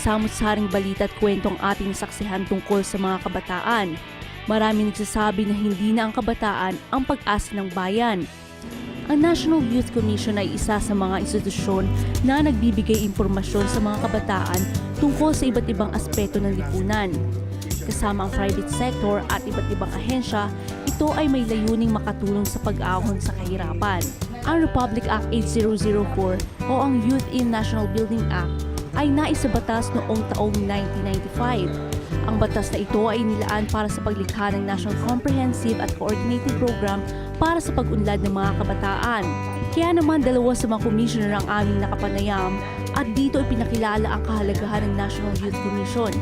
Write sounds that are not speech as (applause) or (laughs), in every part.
samot-saring balita at kwento ang ating saksihan tungkol sa mga kabataan. Marami nagsasabi na hindi na ang kabataan ang pag-asa ng bayan. Ang National Youth Commission ay isa sa mga institusyon na nagbibigay impormasyon sa mga kabataan tungkol sa iba't ibang aspeto ng lipunan. Kasama ang private sector at iba't ibang ahensya, ito ay may layuning makatulong sa pag-ahon sa kahirapan. Ang Republic Act 8004 o ang Youth in National Building Act ay naisabatas noong taong 1995. Ang batas na ito ay nilaan para sa paglikha ng National Comprehensive at Coordinated Program para sa pag-unlad ng mga kabataan. Kaya naman dalawa sa mga commissioner ang aming nakapanayam at dito ipinakilala ang kahalagahan ng National Youth Commission.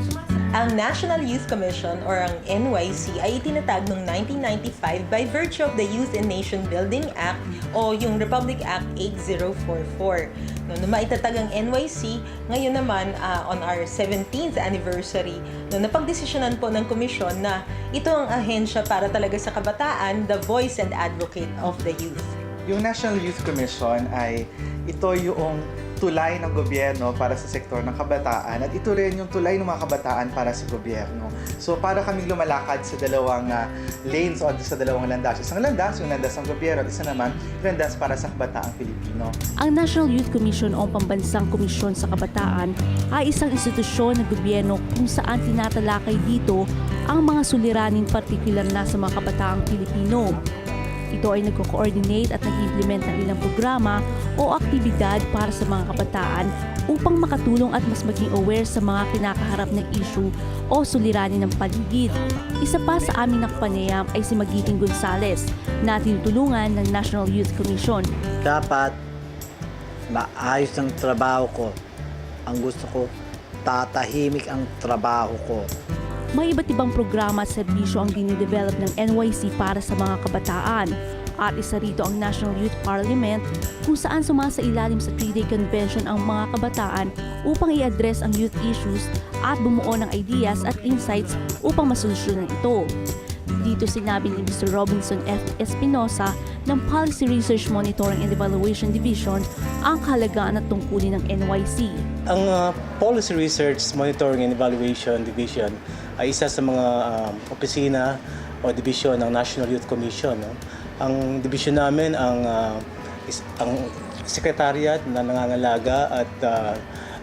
Ang National Youth Commission or ang NYC ay itinatag noong 1995 by virtue of the Youth and Nation Building Act o yung Republic Act 8044. No, nung maitatag ang NYC, ngayon naman ah, on our 17th anniversary, no, napagdesisyonan po ng komisyon na ito ang ahensya para talaga sa kabataan, the voice and advocate of the youth. Yung National Youth Commission ay ito yung tulay ng gobyerno para sa sektor ng kabataan at ito rin yung tulay ng mga kabataan para sa gobyerno. So para kaming lumalakad sa dalawang ah, lanes o sa dalawang landas. Isang landas, yung landas ng gobyerno at isa naman, landas para sa kabataang Pilipino. Ang National Youth Commission o pambansang komisyon sa kabataan ay isang institusyon ng gobyerno kung saan tinatalakay dito ang mga suliraning partikular na sa mga kabataang Pilipino. Ito ay nagko-coordinate at nag-implement ng ilang programa o aktibidad para sa mga kabataan upang makatulong at mas maging aware sa mga kinakaharap na issue o suliranin ng paligid. Isa pa sa aming nakapanayam ay si Magiting Gonzales na tinutulungan ng National Youth Commission. dapat maayos ang trabaho ko. Ang gusto ko, tatahimik ang trabaho ko. May iba't ibang programa at serbisyo ang dinidevelop ng NYC para sa mga kabataan. At isa rito ang National Youth Parliament kung saan sumasa ilalim sa 3-day convention ang mga kabataan upang i-address ang youth issues at bumuo ng ideas at insights upang masolusyonan ito. Dito sinabi ni Mr. Robinson F. Espinosa ng Policy Research Monitoring and Evaluation Division ang kahalagaan at tungkulin ng NYC. Ang uh, Policy Research Monitoring and Evaluation Division ay isa sa mga um, opisina o division ng National Youth Commission. No? Ang division namin ang uh, is, ang sekretariat na nangangalaga at uh,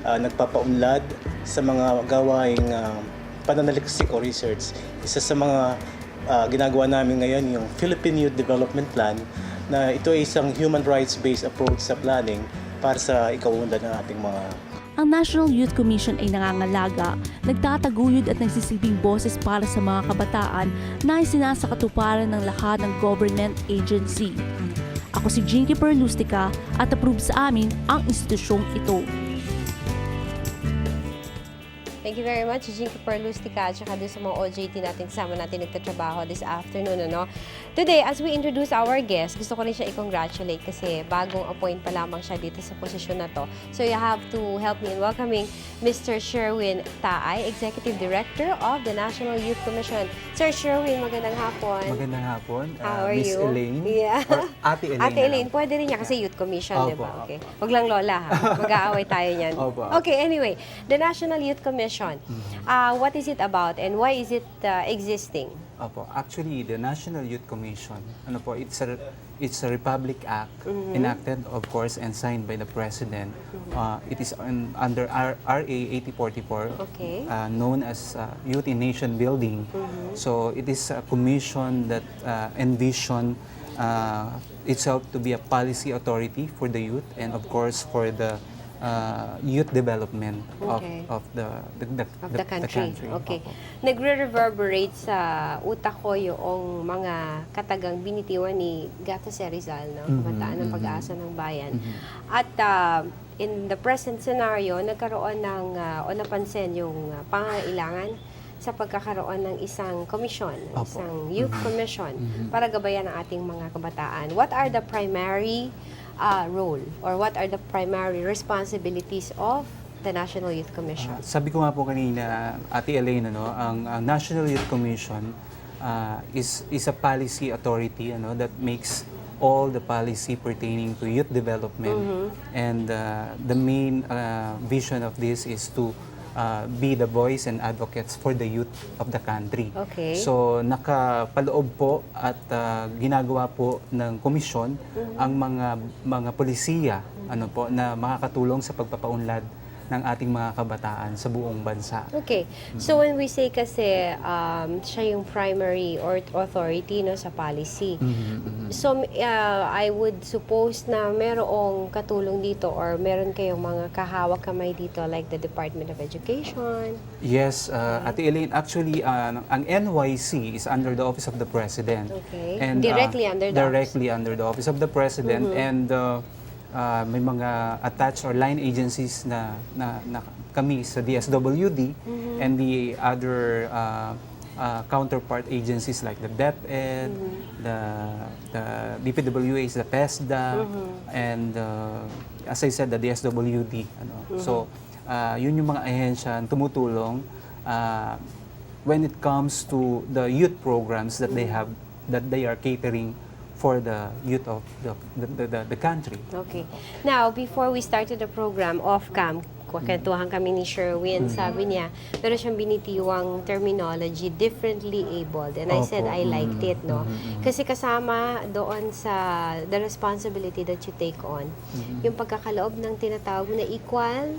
uh, nagpapaunlad sa mga gawaing uh, pananaliksik o research. Isa sa mga uh, ginagawa namin ngayon yung Philippine Youth Development Plan na ito ay isang human rights-based approach sa planning para sa ikaunlad ng ating mga Ang National Youth Commission ay nangangalaga, nagtataguyod at nagsisilbing boses para sa mga kabataan na isinasakatuparan ng lahat ng government agency. Ako si Jinky Perlustica at approve sa amin ang institusyong ito. Thank you very much, Jinky Perlustica, at saka doon sa mga OJT natin kasama natin nagtatrabaho this afternoon. Ano? Today, as we introduce our guest, gusto ko rin siya i-congratulate kasi bagong appoint pa lamang siya dito sa posisyon na to. So you have to help me in welcoming Mr. Sherwin Taay, Executive Director of the National Youth Commission. Sir Sherwin, magandang hapon. Magandang hapon. How uh, are Miss you? Elaine. Yeah. Or Ate Elaine. Ate Elaine, pwede rin niya kasi Youth Commission, di ba? Okay. Huwag lang Lola, ha? (laughs) Mag-aaway tayo niyan. Opo. Okay, anyway, the National Youth Commission, Mm-hmm. uh, what is it about and why is it uh, existing? Opo. Actually, the National Youth Commission, ano po, it's a it's a Republic Act Mm-hmm. enacted, of course, and signed by the President. Uh, it is on, under R, RA 8044, Okay. uh, known as uh, Youth in Nation Building. Mm-hmm. So it is a commission that uh, envision uh, itself to be a policy authority for the youth and, of course, for the uh, youth development Okay. of, of the, the, the, Of the, country. Okay. Nagre-reverberate sa utak ko yung mga katagang binitiwan ni Gato Rizal, no? Mhm, Kabataan ng mhm. pag-asa ng bayan. Mhm. At uh, in the present scenario, nagkaroon ng, uh, o napansin yung uh, pangangailangan sa pagkakaroon ng isang komisyon, Opo. isang youth Mhm. commission Mhm. para gabayan ang ating mga kabataan. What are the primary uh, role or what are the primary responsibilities of the National Youth Commission? Ah, sabi ko nga po kanina, Ate Elaine, ano, ang, ang National Youth Commission ah, is is a policy authority ano that makes all the policy pertaining to youth development. Mm-hmm. And uh, the main uh, vision of this is to uh, be the voice and advocates for the youth of the country. Okay. So nakapaloob po at uh, ginagawa po ng komisyon Mm-hmm. ang mga mga polisiya ano po na makakatulong sa pagpapaunlad ng ating mga kabataan sa buong bansa. Okay. So when we say kasi um, siya yung primary or authority no sa policy. So uh, I would suppose na merong katulong dito or meron kayong mga kahawak kamay dito like the Department of Education. Yes, uh, Ate Elaine, actually uh, ang NYC is under the Office of the President. Okay. uh, Directly under the Directly under the Office of the President and uh, uh, may mga attached or line agencies na, na, na kami sa DSWD and the other uh, uh, counterpart agencies like the DepEd, the, the DPWH, the PESDA, and uh, as I said, the DSWD. Ano. So, uh, yun yung mga ahensya na tumutulong uh, when it comes to the youth programs that they have, that they are catering for the youth of the, the, the, the country. Okay. Now, before we started the program, off-cam, kwentuhan kami ni Sherwin, sabi niya, pero siyang binitiwang terminology, differently abled. And I said, Opo. I liked it, no? Kasi kasama doon sa the responsibility that you take on, yung pagkakaloob ng tinatawag na equal,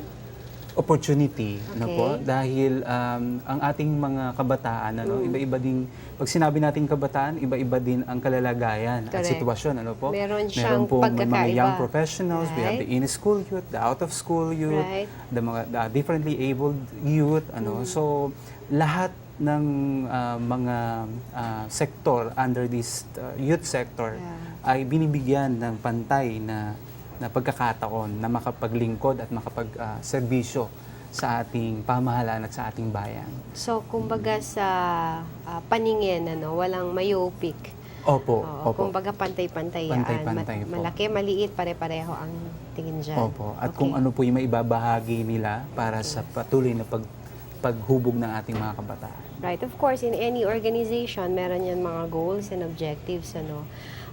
opportunity ano Okay. po dahil um, ang ating mga kabataan ano iba-iba din pag sinabi nating kabataan iba-iba din ang kalalagayan at Correct. sitwasyon ano po Meron siyang po may mga young professionals we have Right. the in school youth the out of school youth Right. the mga the differently abled youth ano Mm. so lahat ng ah, mga ah, sektor under this ah, youth sector ay binibigyan ng pantay na na pagkakataon na makapaglingkod at makapag-serbisyo sa ating pamahalaan at sa ating bayan. so kumbaga sa ah, paningin, ano, walang myopik. Opo, Oo, opo. Kumbaga pantay-pantay yan. Pantay-pantay po. malaki, maliit, pare-pareho ang tingin dyan. Opo. At Okay. kung ano po yung maibabahagi nila para sa patuloy na pag paghubog ng ating mga kabataan. Right. Of course, in any organization, meron yan mga goals and objectives. Ano.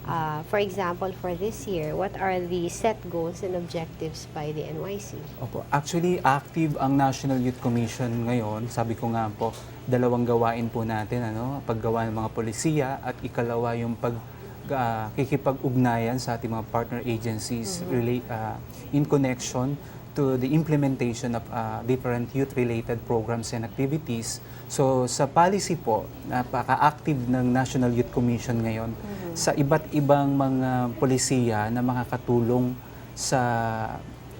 Uh, for example, for this year, what are the set goals and objectives by the NYC? Opo. Actually, active ang National Youth Commission ngayon. Sabi ko nga po, dalawang gawain po natin, ano, paggawa ng mga polisiya at ikalawa yung pag ah, kikipag-ugnayan sa ating mga partner agencies relate, ah, in connection to the implementation of ah, different youth-related programs and activities. So sa policy po, napaka-active ng National Youth Commission ngayon sa iba't ibang mga polisiya na makakatulong sa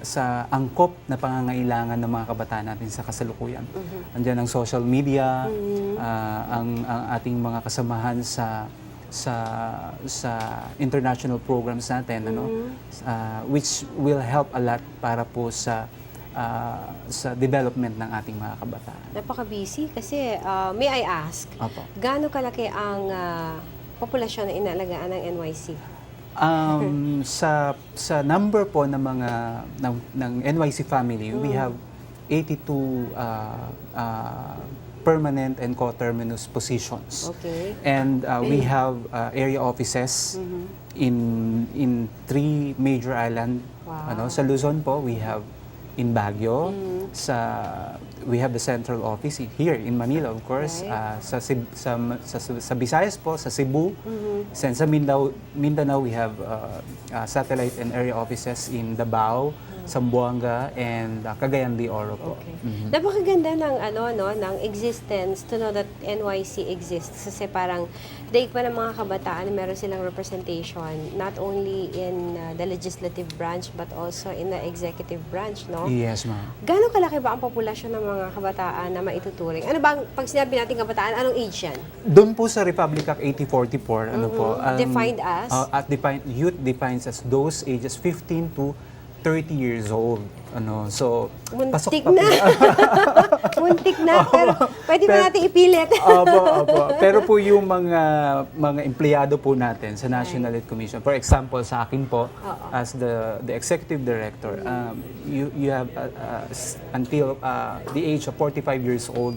sa angkop na pangangailangan ng mga kabataan natin sa kasalukuyan. Andiyan ang social media, ah, ang, ang ating mga kasamahan sa sa sa international programs natin ano Ah, which will help a lot para po sa ah, sa development ng ating mga kabataan. Napaka-busy kasi, uh, may I ask, Opo. gaano kalaki ang uh, populasyon na inalagaan ng NYC? Um, (laughs) sa sa number po ng mga ng, ng NYC family, we have 82 uh, uh, permanent and coterminous positions. Okay. And uh, we have uh, area offices in in three major island. Wow. Ano, sa Luzon po, we have in Baguio, sa we have the central office here in Manila, of course. Right. Uh, sa, sa, sa, sa Visayas po, sa Cebu. Then sa Mindanao, Mindanao we have uh, uh, satellite and area offices in Davao, Zamboanga, and uh, Cagayan de Oro po. Okay. Mhm. Napakaganda ng ano no ng existence to know that NYC exists kasi parang daig pa ng mga kabataan meron silang representation not only in uh, the legislative branch but also in the executive branch no. Yes, ma'am. Gaano kalaki ba ang populasyon ng mga kabataan na maituturing? Ano bang pag sinabi natin kabataan, anong age yan? Doon po sa Republic Act 8044, ano po? Mhm. Defined as? uh, at define, youth defines as those ages 15 to 30 years old. Ano, so, Muntik na. (laughs) Muntik na, pero pwede ba Pero- natin ipilit? (laughs) opo, opo. Pero po yung mga mga empleyado po natin sa National Youth Commission, for example, sa akin po, as the the executive director, um, you you have uh, uh, until uh, the age of 45 years old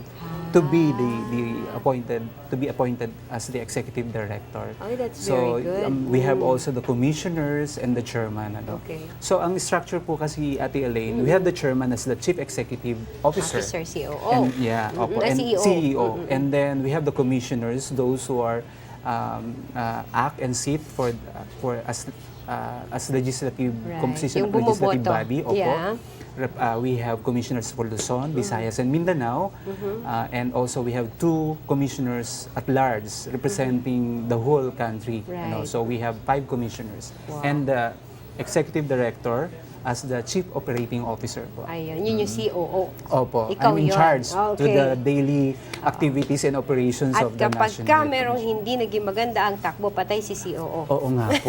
to be the, the appointed to be appointed as the executive director. Oh, that's so very good. um, we have Mm. also the commissioners and the chairman. Ano. Okay. So ang structure po kasi Ate Elaine, we have the chairman as the chief executive officer. Officer, COO. And, yeah, Mm-mm. opo, Ah, and CEO. CEO. Mm-mm. And then we have the commissioners, those who are um, uh, act and sit for for as uh, as legislative Right. composition Yung of legislative bumoboto. body. Opo. Yeah. Rep- uh, we have commissioners for Luzon, Mm-hmm. Visayas, and Mindanao. Uh, and also we have two commissioners at large representing the whole country. You know, Right. so we have five commissioners. Wow. And the executive director as the chief operating officer po. Ayun, yun yung COO. Opo, Ikaw I'm in yun. charge to Okay. the daily activities and operations At of the kapag National ka Youth merong Commission. hindi naging maganda ang takbo, patay si COO. Oo nga po.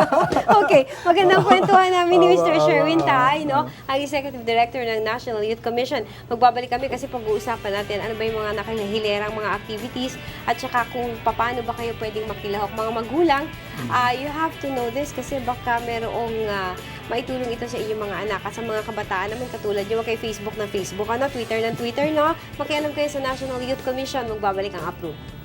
(laughs) okay, magandang kwentuhan namin ni Mr. Sherwin awa. Tay, no? ang Executive Director ng National Youth Commission. Magbabalik kami kasi pag-uusapan natin ano ba yung mga nakahilerang mga activities at saka kung paano ba kayo pwedeng makilahok. Mga magulang, ah, you have to know this kasi baka merong ah, maitulong ito sa inyong mga anak at sa mga kabataan naman katulad yung kay Facebook ng Facebook, ano, Twitter ng Twitter, no? Makialam kayo sa National Youth Commission. Magbabalik ang approve.